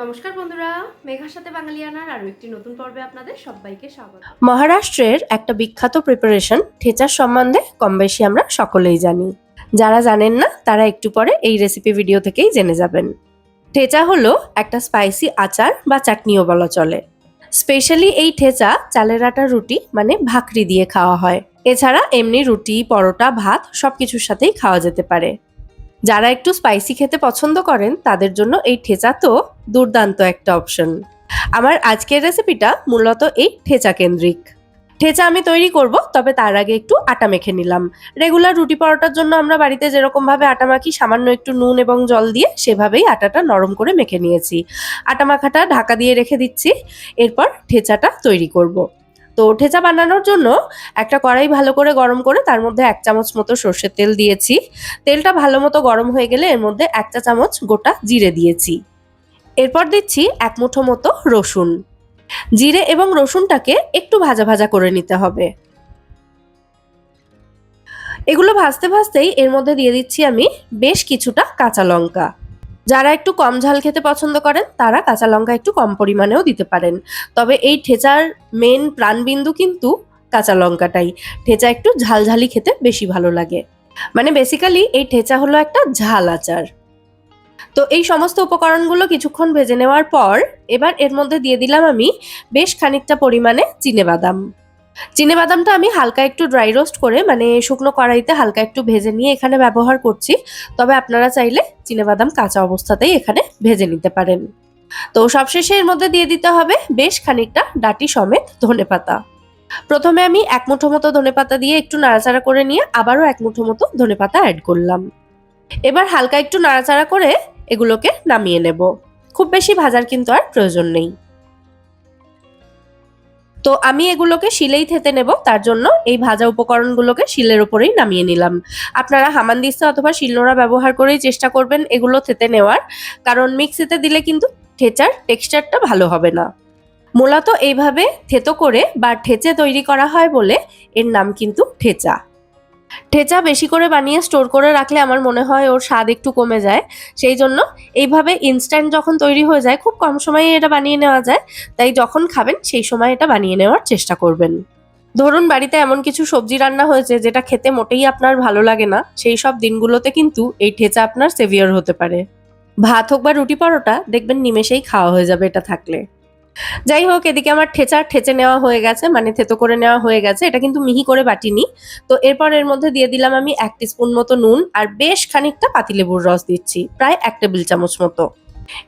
নমস্কার বন্ধুরা, মেঘার সাথে বাঙালিয়ানার আরও একটি নতুন পর্বে আপনাদের সবাইকে স্বাগত। মহারাষ্ট্রের একটা বিখ্যাত প্রিপারেশন ঠেচার সম্বন্ধে কম বেশি আমরা সকলেই জানি। যারা জানেন না, তারা একটু পরে এই রেসিপি ভিডিও থেকেই জেনে যাবেন। ঠেচা হলো একটা স্পাইসি আচার বা চাটনিও বলা চলে। স্পেশালি এই ঠেচা চালের আটার রুটি মানে ভাকরি দিয়ে খাওয়া হয়। এছাড়া এমনি রুটি, পরোটা, ভাত সব কিছুর সাথেই খাওয়া যেতে পারে। যারা একটু স্পাইসি খেতে পছন্দ করেন, তাদের জন্য এই ঠেচা তো দুর্দান্ত একটা অপশন আমার আজকের রেসিপিটা মূলত এই ঠেচা কেন্দ্রিক। ঠেচা আমি তৈরি করব, তবে তার আগে একটু আটা মেখে নিলাম। রেগুলার রুটি পরোটার জন্য আমরা বাড়িতে যেরকম ভাবে আটা মাখি, সামান্য একটু নুন এবং জল দিয়ে সেভাবেই আটাটা নরম করে মেখে নিয়েছি। আটা মাখাটা ঢাকা দিয়ে রেখে দিচ্ছি। এরপর ঠেচাটা তৈরি করব। তো ঠেচা বানানোর জন্য একটা কড়াই ভালো করে গরম করে তার মধ্যে এক চামচ মতো সর্ষের তেল দিয়েছি। তেলটা ভালো মতো গরম হয়ে গেলে এর মধ্যে এক চা চামচ গোটা জিরে দিয়েছি। এরপর দিচ্ছি এক মুঠো মতো রসুন। জিরে এবং রসুনটাকে একটু ভাজা ভাজা করে নিতে হবে। এগুলো ভাজতে ভাজতেই এর মধ্যে দিয়ে দিচ্ছি আমি বেশ কিছুটা কাঁচা লঙ্কা। যারা একটু কম ঝাল খেতে পছন্দ করেন, তারা কাঁচা লঙ্কা একটু কম পরিমাণেও দিতে পারেন। তবে এই ঠেচার মেন প্রাণবিন্দু কিন্তু কাঁচা লঙ্কাটাই। ঠেচা একটু ঝালঝালি খেতে বেশি ভালো লাগে। মানে বেসিক্যালি এই ঠেচা হলো একটা ঝাল আচার। তো এই সমস্ত উপকরণগুলো কিছুক্ষণ ভেজে নেওয়ার পর, এবার এর মধ্যে দিয়ে দিলাম আমি বেশ খানিকটা পরিমাণে চিনে বাদাম। বাদামটা আমি হালকা একটু ড্রাই রোস্ট করে মানে শুকনো কড়াইতে হালকা একটু ভেজে নিয়ে এখানে ব্যবহার করছি। তবে আপনারা চাইলে বাদাম কাঁচা অবস্থাতেই এখানে ভেজে নিতে পারেন। তো সবশেষে এর মধ্যে দিয়ে দিতে হবে বেশ খানিকটা ডাটি সমেত ধনেপাতা প্রথমে আমি এক মুঠো মতো ধনেপাতা দিয়ে একটু নাড়াচাড়া করে নিয়ে আবারও এক মুঠো মতো ধনেপাতা অ্যাড করলাম। এবার হালকা একটু নাড়াচাড়া করে এগুলোকে নামিয়ে নেব। খুব বেশি ভাজার কিন্তু আর প্রয়োজন নেই। তো আমি এগুলোকে শিলেই থেতে নেব, তার জন্য এই ভাজা উপকরণগুলোকে শিলের উপরেই নামিয়ে নিলাম। আপনারা হামানদিস্তা অথবা শিলনোড়া ব্যবহার করেই চেষ্টা করবেন এগুলো থেতে নেওয়ার, কারণ মিক্সিতে দিলে কিন্তু ঠেচার টেক্সচারটা ভালো হবে না। মূলত এইভাবে থেতো করে বা ঠেচে তৈরি করা হয় বলে এর নাম কিন্তু ঠেচা। ঠেচা বেশি করে বানিয়ে স্টোর করে রাখলে আমার মনে হয় ওর স্বাদ একটু কমে যায়। সেই জন্য এইভাবে ইনস্ট্যান্ট যখন তৈরি হয়ে যায়, খুব কম সময়ে এটা বানিয়ে নেওয়া যায়। তাই যখন খাবেন, সেই সময় এটা বানিয়ে নেওয়ার চেষ্টা করবেন। ধরুন বাড়িতে এমন কিছু সবজি রান্না হয়েছে, যেটা খেতে মোটেই আপনার ভালো লাগে না। সেই সব দিনগুলোতে কিন্তু এই ঠেচা আপনার সেভিয়ার হতে পারে। ভাত হোক বা রুটি পরোটা, দেখবেন নিমেষেই খাওয়া হয়ে যাবে এটা থাকলে। যাই হোক, এদিকে আমার ঠেচা ঠেচে নেওয়া হয়ে গেছে মানে থেতো করে নেওয়া হয়ে গেছে। এটা কিন্তু মিহি করে বাটিনি। তো এরপর এর মধ্যে দিয়ে দিলাম আমি এক স্পুন মতো নুন আর বেশ খানিকটা পাতিলেবুর রস দিচ্ছি, প্রায় এক টেবিল চামচ মতো।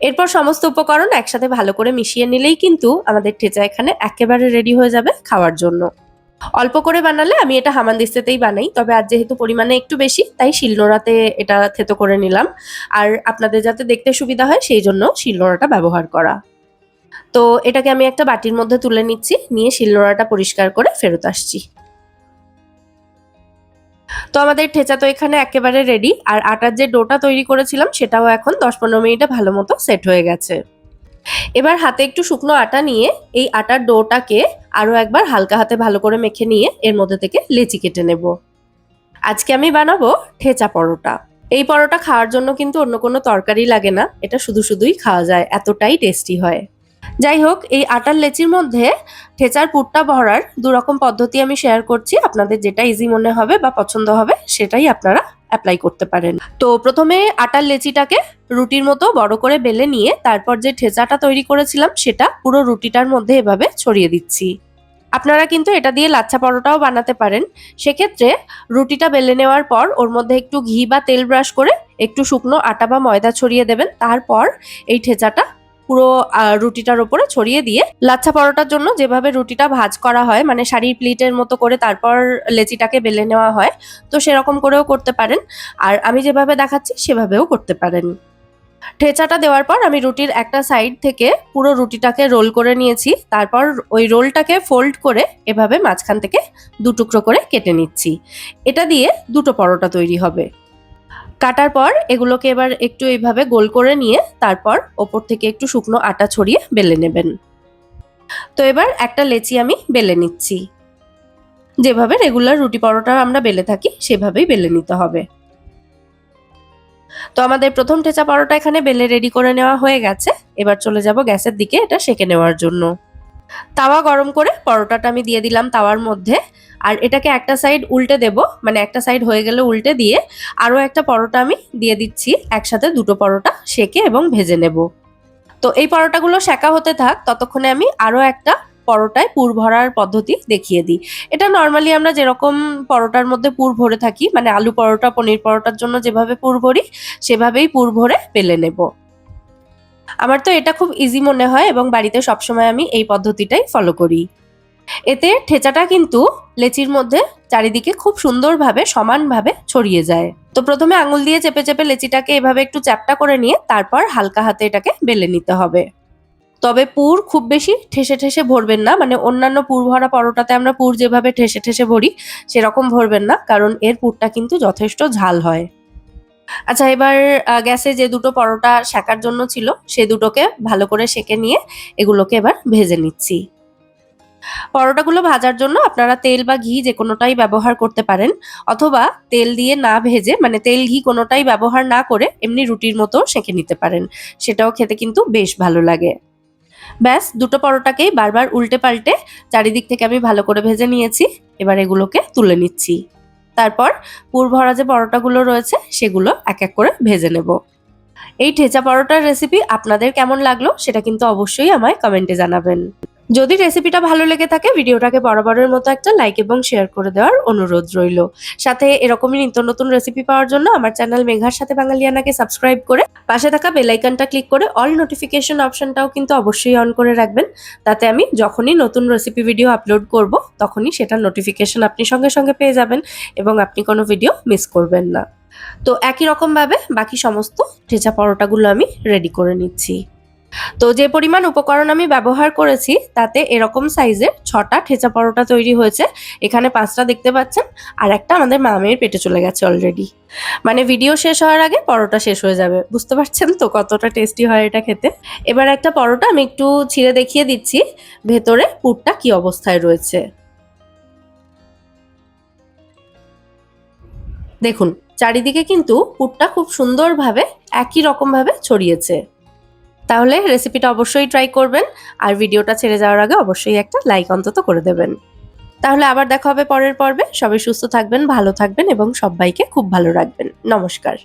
এরপর সমস্ত উপকরণ একসাথে ভালো করে মিশিয়ে নিলেই কিন্তু আমাদের ঠেচা এখানে একেবারে রেডি হয়ে যাবে খাওয়ার জন্য। অল্প করে বানালে আমি এটা হামানদিস্তাতেই বানাই, তবে আজ যেহেতু পরিমাণে একটু বেশি, তাই শিলনোড়াতে এটা থেতো করে নিলাম। আর আপনাদের যাতে দেখতে সুবিধা হয়, সেই জন্য শিলনোড়াটা ব্যবহার করা। তো এটাকে আমি একটা বাটির মধ্যে তুলে নিচ্ছি, নিয়ে শিলনোড়াটা পরিষ্কার করে ফেরত আসছি। তো আমাদের ঠেচা তো এখানে একেবারে রেডি আর আটার যে ডোটা তৈরি করেছিলাম সেটাও এখন দশ পনেরো মিনিটে ভালো মতো সেট হয়ে গেছে। এবার হাতে একটু শুকনো আটা নিয়ে এই আটার ডোটাকে আরও একবার হালকা হাতে ভালো করে মেখে নিয়ে এর মধ্যে থেকে লেচি কেটে নেব। আজকে আমি বানাবো ঠেচা পরোটা। এই পরোটা খাওয়ার জন্য কিন্তু অন্য কোনো তরকারি লাগে না, এটা শুধু শুধুই খাওয়া যায়, এতটাই টেস্টি হয়। যাই হোক এই আটার লেচির মধ্যে ঠেচার পুরটা ভরার দু রকম পদ্ধতি আমি শেয়ার করছি। আপনাদের যেটা ইজি মনে হবে বা পছন্দ হবে, সেটাই আপনারা অ্যাপ্লাই করতে পারেন। তো প্রথমে আটার লেচিটাকে রুটির মতো বড় করে বেলে নিয়ে তারপর যে ঠেচাটা তৈরি করেছিলাম, সেটা পুরো রুটিটার মধ্যে এভাবে ছড়িয়ে দিচ্ছি। আপনারা কিন্তু এটা দিয়ে লাচ্ছা পরোটাও বানাতে পারেন। সেক্ষেত্রে রুটিটা বেলে নেওয়ার পর ওর মধ্যে একটু ঘি বা তেল ব্রাশ করে একটু শুকনো আটা বা ময়দা ছড়িয়ে দেবেন। তারপর এই ঠেচাটা পুরো রুটিটার ওপরে ছড়িয়ে দিয়ে লাচ্ছা পরোটার জন্য যেভাবে রুটিটা ভাজ করা হয় মানে শাড়ির প্লেটের মতো করে তারপর লেচিটাকে বেলে নেওয়া হয়, তো সেরকম করেও করতে পারেন। আর আমি যেভাবে দেখাচ্ছি, সেভাবেও করতে পারেন। ঠেচাটা দেওয়ার পর আমি রুটির একটা সাইড থেকে পুরো রুটিটাকে রোল করে নিয়েছি। তারপর ওই রোলটাকে ফোল্ড করে এভাবে মাঝখান থেকে দু টুকরো করে কেটে নিচ্ছি। এটা দিয়ে দুটো পরোটা তৈরি হবে। কাটার পর এগুলোকে এবার একটু এইভাবে গোল করে নিয়ে তারপর ওপর থেকে একটু শুকনো আটা ছড়িয়ে বেলে নেবেন। তো এবার একটা লেচি আমি বেলে নিচ্ছি। যেভাবে রেগুলার রুটি পরোটা আমরা বেলে থাকি, সেভাবেই বেলে নিতে হবে। তো আমাদের প্রথম ঠেচা পরোটা এখানে বেলে রেডি করে নেওয়া হয়ে গেছে। এবার চলে যাব গ্যাসের দিকে এটা সেকে নেওয়ার জন্য। তাওয়া গরম করে পরোটাটা আমি দিয়ে দিলাম তাওয়ার মধ্যে। আর এটাকে একটা সাইড উল্টে দেব মানে একটা সাইড হয়ে গেলে উল্টে দিয়ে আরও একটা পরোটা আমি দিয়ে দিচ্ছি, একসাথে দুটো পরোটা সেকে এবং ভেজে নেব। তো এই পরোটাগুলো সেকা হতে থাক, ততক্ষণে আমি আরও একটা পরোটায় পুর ভরার পদ্ধতি দেখিয়ে দিই। এটা নর্মালি আমরা যেরকম পরোটার মধ্যে পুর ভরে থাকি মানে আলু পরোটা, পনির পরোটার জন্য যেভাবে পুর ভরি, সেভাবেই পুর ভরে পেলে নেব। আমার তো এটা খুব ইজি মনে হয় এবং বাড়িতে সবসময় আমি এই পদ্ধতিটাই ফলো করি। এতে ঠেচাটা কিন্তু লেচির মধ্যে চারিদিকে খুব সুন্দরভাবে, সমানভাবে ছড়িয়ে যায়। তো প্রথমে আঙুল দিয়ে চেপে চেপে লেচিটাকে এভাবে একটু চ্যাপটা করে নিয়ে তারপর হালকা হাতে এটাকে বেলে নিতে হবে। তবে পুর খুব বেশি ঠেসে ঠেসে ভরবেন না মানে অন্যান্য পুর ভরা পরোটাতে আমরা পুর যেভাবে ঠেসে ঠেসে ভরি, সেরকম ভরবেন না, কারণ এর পুরটা কিন্তু যথেষ্ট ঝাল হয়। আচ্ছা এবার গ্যাসে যে দুটো পরোটা সেকার জন্য ছিল, সে দুটোকে ভালো করে সেকে নিয়ে এগুলোকে এবার ভেজে নিচ্ছি। পরোটাগুলো ভাজার জন্য আপনারা তেল বা ঘি যে কোনোটাই ব্যবহার করতে পারেন, অথবা তেল দিয়ে না ভেজে মানে তেল ঘি কোনোটাই ব্যবহার না করে এমনি রুটির মতো সেঁকে নিতে পারেন। সেটাও খেতে কিন্তু বেশ ভালো লাগে। ব্যাস, দুটো পরোটাকেই বারবার উল্টে পাল্টে চারিদিক থেকে আমি ভালো করে ভেজে নিয়েছি, এবার এগুলোকে তুলে নিচ্ছি। তারপর পুর ভরা যে পরোটাগুলো রয়েছে, সেগুলো এক এক করে ভেজে নেব। এই ঠেচা পরোটার রেসিপি আপনাদের কেমন লাগল, সেটা কিন্তু অবশ্যই আমায় কমেন্টে জানাবেন। যদি রেসিপিটা ভালো লেগে থাকে, ভিডিওটাকে বরাবরের মতো একটা লাইক এবং শেয়ার করে দেওয়ার অনুরোধ রইল। সাথে এরকমই নিত্য নতুন রেসিপি পাওয়ার জন্য আমার চ্যানেল মেঘার সাথে বাঙালিয়ানাকে সাবস্ক্রাইব করে পাশে থাকা বেলাইকানটা ক্লিক করে অল নোটিফিকেশন অপশনটাও কিন্তু অবশ্যই অন করে রাখবেন। তাতে আমি যখনই নতুন রেসিপি ভিডিও আপলোড করব, তখনই সেটার নোটিফিকেশন আপনি সঙ্গে সঙ্গে পেয়ে যাবেন এবং আপনি কোনো ভিডিও মিস করবেন না। তো একই রকমভাবে বাকি সমস্ত ঠেচা পরোটাগুলো আমি রেডি করে নিচ্ছি। তো যে পরিমাণ উপকরণ আমি ব্যবহার করেছি, তাতে এরকম সাইজের ছটা ঠেচা পরোটা তৈরি হয়েছে। এখানে পাঁচটা দেখতে পাচ্ছেন, আর একটা আমাদের মামের পেটে চলে গেছে অলরেডি মানে ভিডিও শেষ হওয়ার আগে পরোটা শেষ হয়ে যাবে। বুঝতে পারছেন তো কতটা টেস্টি হয় এটা খেতে? এবার একটা পরোটা আমি একটু ছিঁড়ে দেখিয়ে দিচ্ছি, ভেতরে পুরটা কি অবস্থায় রয়েছে। দেখুন, চারিদিকে কিন্তু পুরটা খুব সুন্দরভাবে একই রকমভাবে ছড়িয়েছে। তাহলে রেসিপিটা অবশ্যই ট্রাই করবেন আর ভিডিওটা ছেড়ে যাওয়ার আগে অবশ্যই একটা লাইক অন্তত করে দেবেন। তাহলে আবার দেখা হবে পরের পর্বে। সবাই সুস্থ থাকবেন, ভালো থাকবেন এবং সবাইকে খুব ভালো রাখবেন। নমস্কার।